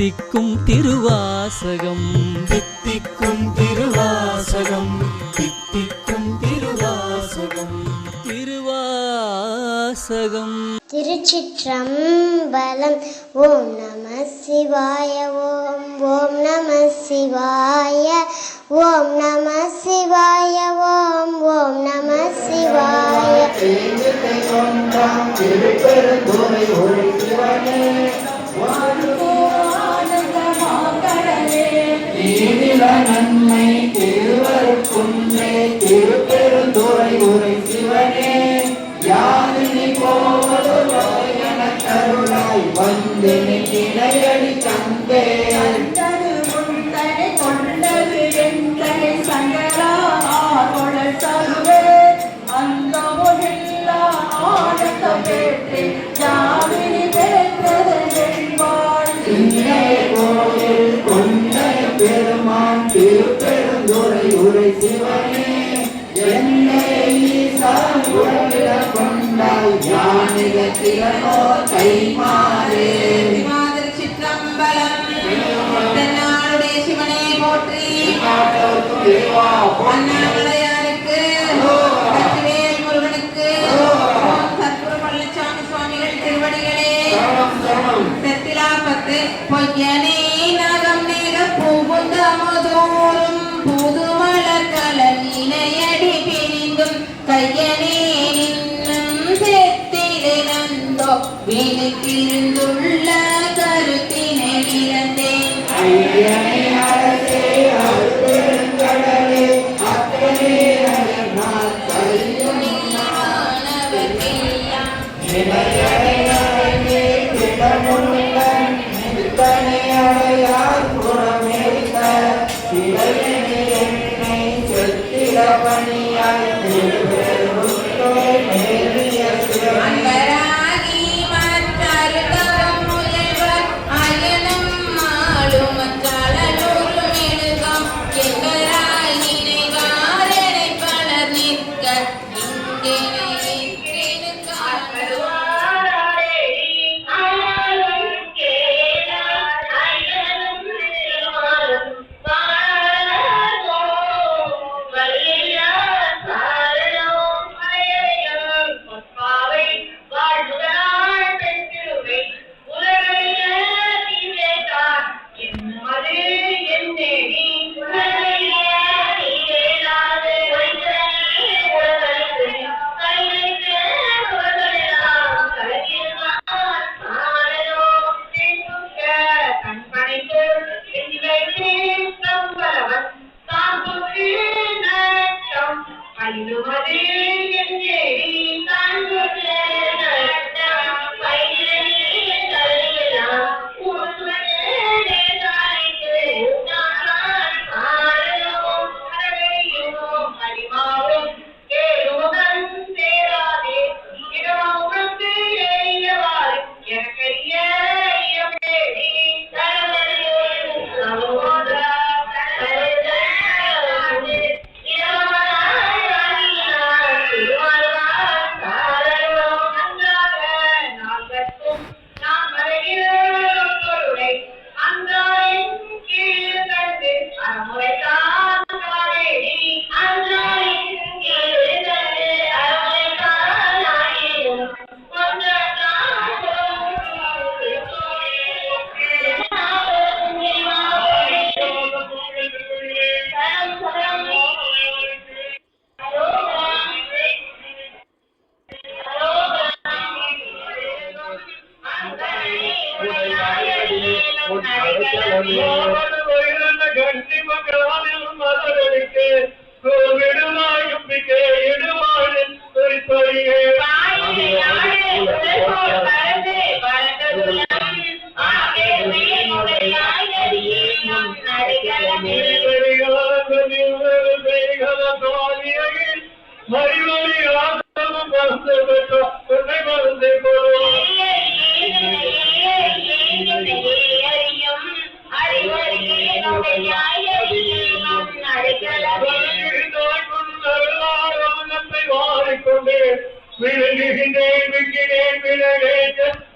தித்திக்கும் திருவாசகம். தித்திக்கும் திருவாசகம் தித்திக்கும் திருவாசகம். திருவாசகம். திருச்சிற்றம்பலம் ஓம் நம சிவாய ஓம் ஓம் நம சிவாய ஓம் நம சிவாய ஓம் ஓம் நம சிவாய. நீதில பெருமான் திருப்பெருந்துறை உரை சிவனே. என்னை ஈசா உறவிட கொண்டாய் ஞானிக திறனோ கைமாறே மாதிரி சிற்றம்பலம். தென்னாளுடைய சிவனே போற்றி. அண்ணாமலையாருக்கு கத்திவேல் முருகனுக்கு ஓம் சத்குரு பழனிசாமி சுவாமிகள் திருவடிகளே. செத்திலாபத்து பொய்யனே. വിളിക്കിരുന്നു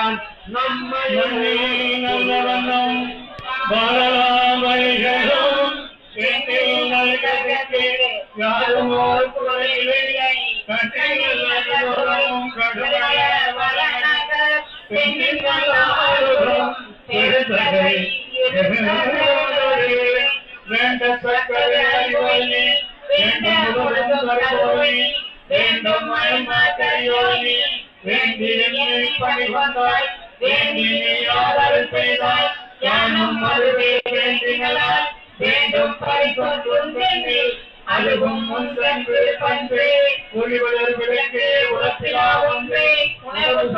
முதல்வன் தான் நம்மை நல்லவனும் பாலராமைகளும் யாரும் ஓர் குறையில்லை கட்டைகள் கடுமைய வேண்டும் அதுவும் முன்பு பண்பு ஒளிவதர் விளக்கு உலத்திலா ஒன்று. உணவு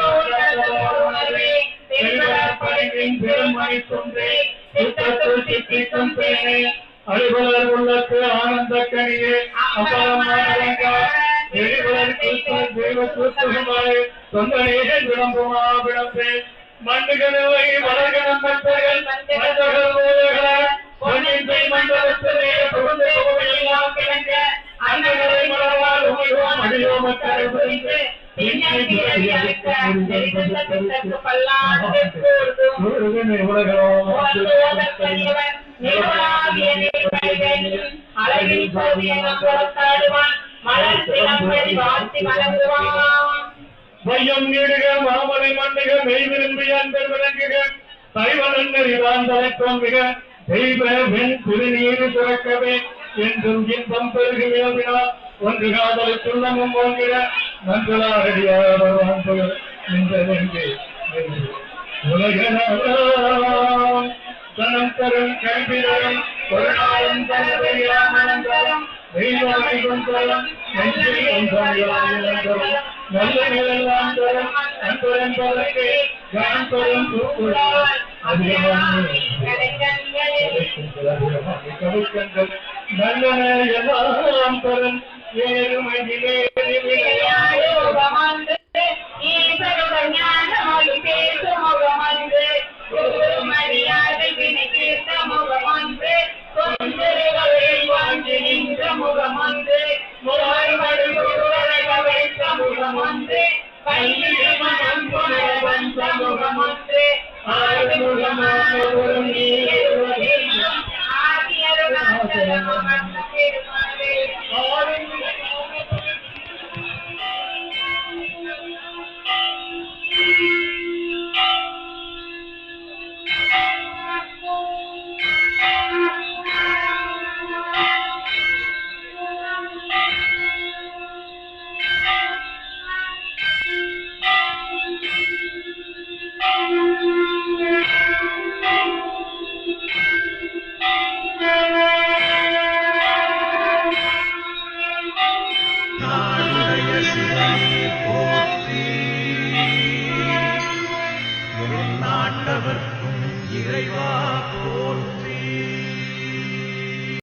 உணர்வே. பணிவின் பெருமை கொண்டு சித்தத்துள் சித்திக்கும் பேணே. அழுவலர் உள்ளத்து ஆனந்த கனியே. அபாரமாக எரிவலர் கிறிஸ்தவ தெய்வ கிறிஸ்தவமாய் சொந்தனேகன் விளம்புமா விளம்பே. அடியோம் அக்கறை புரிந்து முருகன் உலகம் அழகில் மலர் சிலம்படி வாழ்த்தி மலர்வான். வையம் நீடுக மாமலை மண்ணுக மெய் விரும்பிய அன்பர் விளங்குக. சைவனங்கள் இதான் தலைப்பம் மிக தெய்வ வெண் திருநீர் சுரக்கவே என்றும் இன்பம் பெருகு பெருகுவினா ஒன்று காதலை துள்ளமும் ஓங்கிட நன்களாரடியார் இந்த நெஞ்சே உலகலாம் தனம் தரும் கல்விதரும் ஒரு நாளும் தனதையாமனம் தரும் தெய்வாமை கொண்டரும் நெஞ்சில் ஒன்றாயும் நல்ல நிலையெல்லாம் தரும் அன்புடன் பலக்கு யான் தரும் தூக்குடாய் அதிகமாக நல்லன எல்லாம் தரும் ஏழுமையிலே யோகமன்று no, no.